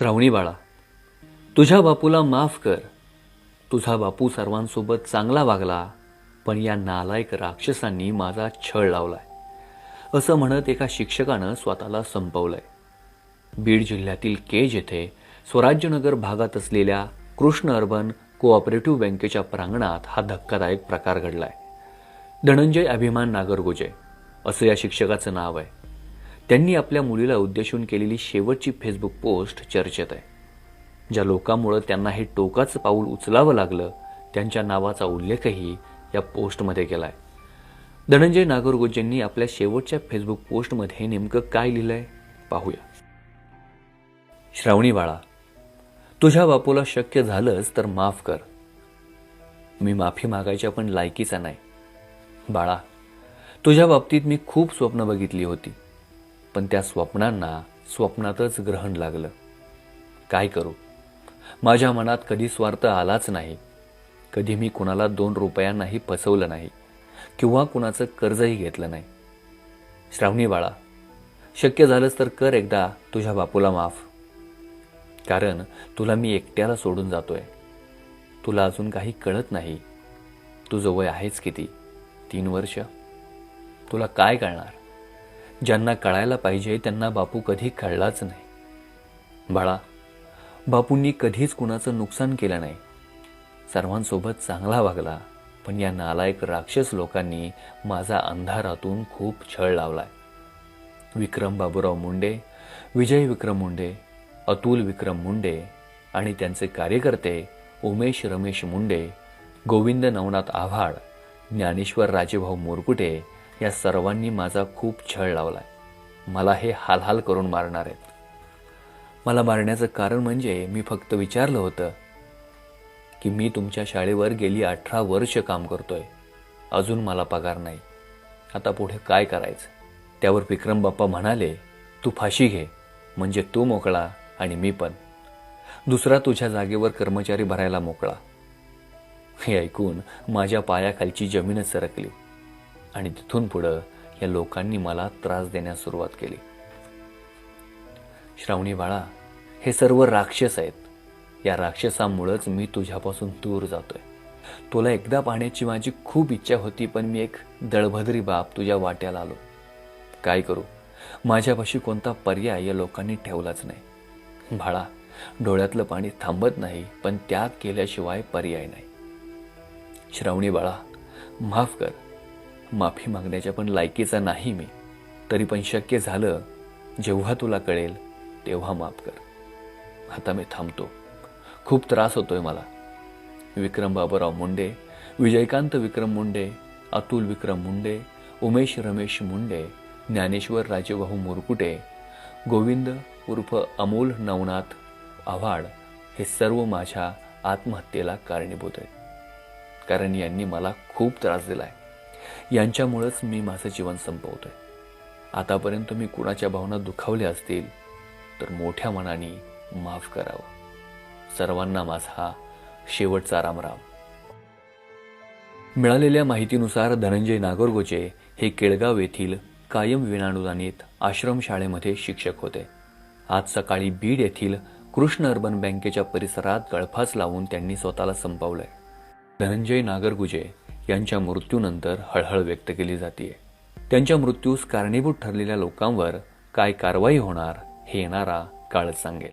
श्रावणी बाळा तुझ्या बापूला माफ कर. तुझा बापू सर्वांसोबत चांगला वागला पण या नालायक राक्षसांनी माझा छळ लावलाय. असं म्हणत एका शिक्षकानं स्वतःला संपवलंय. बीड जिल्ह्यातील केज येथे स्वराज्यनगर भागात असलेल्या कृष्ण अर्बन कोऑपरेटिव्ह बँकेच्या प्रांगणात हा धक्कादायक प्रकार घडलाय. धनंजय अभिमान नागरगोजे असं या शिक्षकाचं नाव आहे. त्यांनी आपल्या मुलीला उद्देशून केलेली शेवटची फेसबुक पोस्ट चर्चेत आहे. ज्या लोकांमुळं त्यांना हे टोकाचं पाऊल उचलावं लागलं त्यांच्या नावाचा उल्लेखही या पोस्टमध्ये केलाय. धनंजय नागरगोजेंनी आपल्या शेवटच्या फेसबुक पोस्टमध्ये नेमकं काय लिहिलंय? पाहूया. श्रावणी बाळा तुझ्या बापूला शक्य झालंच तर माफ कर. मी माफी मागायच्या पण लायकीचा नाही. बाळा तुझ्या बाबतीत मी खूप स्वप्न बघितली होती. पण त्या स्वप्नांना स्वप्नातच ग्रहण लागलं. काय करू? माझ्या मनात कधी स्वार्थ आलाच नाही. कधी मी कुणाला दोन रुपयांनाही फसवलं नाही किंवा कुणाचं कर्जही घेतलं नाही. श्रावणी बाळा शक्य झालंच तर कर एकदा तुझ्या बापूला माफ. कारण तुला मी एकट्याला सोडून जातोय. तुला अजून काही कळत नाही. तुझं वय आहेच किती? तीन वर्ष? तुला काय कळणार? ज्यांना कळायला पाहिजे त्यांना बापू कधी कळलाच नाही. बाळा बापूंनी कधीच कुणाचं नुकसान केलं नाही. सर्वांसोबत चांगला वागला पण या नालायक राक्षस लोकांनी माझा अंधारातून खूप छळ लावलाय. विक्रम बाबूराव मुंडे विजय विक्रम मुंडे अतुल विक्रम मुंडे आणि त्यांचे कार्यकर्ते उमेश रमेश मुंडे गोविंद नवनाथ आव्हाड ज्ञानेश्वर राजेभाऊ मोरकुटे या सर्वांनी माझा खूप छळ लावलाय. मला हे हालहाल करून मारणार आहेत. मला मारण्याचं कारण म्हणजे मी फक्त विचारलं होतं की मी तुमच्या शाळेवर गेली अठरा वर्ष काम करतोय. अजून मला पगार नाही. आता पुढे काय करायचं? त्यावर विक्रम बाप्पा म्हणाले तू फाशी घे. म्हणजे तू मोकळा आणि मी पण. दुसरा तुझ्या जागेवर कर्मचारी भरायला मोकळा. हे ऐकून माझ्या पायाखालची जमीनच सरकली. आणि तिथून पुढं या लोकांनी मला त्रास देण्यास सुरुवात केली. श्रावणी बाळा हे सर्व राक्षस आहेत. या राक्षसामुळंच मी तुझ्यापासून दूर जातोय. तुला एकदा पाहण्याची माझी खूप इच्छा होती पण मी एक दळभद्री बाप तुझ्या वाट्याला आलो. काय करू? माझ्यापाशी कोणता पर्याय या लोकांनी ठेवलाच नाही. बाळा डोळ्यातलं पाणी थांबत नाही पण त्याग केल्याशिवाय पर्याय नाही. श्रावणी बाळा माफ कर. माफी मागण्याच्या पण लायकीचा नाही मी. तरी पण शक्य झालं जेव्हा तुला कळेल तेव्हा माफ कर. आता मी थांबतो. खूप त्रास होतोय मला. विक्रम बाबूराव मुंडे विजयकांत विक्रम मुंडे अतुल विक्रम मुंडे उमेश रमेश मुंडे ज्ञानेश्वर राजेभाऊ मुरकुटे गोविंद उर्फ अमोल नवनाथ आव्हाड हे सर्व माझ्या आत्महत्येला कारणीभूत आहेत. कारण यांनी मला खूप त्रास दिलाय. यांच्यामुळंच मी माझं जीवन संपवतोय. आतापर्यंत मी कुणाच्या भावना दुखावल्या असतील तर मोठ्या मनाने माफ करावं. सर्वांना माझा शेवटचा रामराम. मिळालेल्या माहितीनुसार धनंजय नागरगोचे हे केळगाव येथील कायम विनानुदानित आश्रमशाळेमध्ये शिक्षक होते. आज सकाळी बीड येथील कृष्ण अर्बन बँकेच्या परिसरात गळफास लावून त्यांनी स्वतःला संपवलंय. धनंजय नागरगुजे यांच्या मृत्यूनंतर हळहळ व्यक्त केली जाते त्यांच्या मृत्यूस कारणीभूत ठरलेल्या लोकांवर काय कारवाई होणार हे येणारा काळच सांगेल.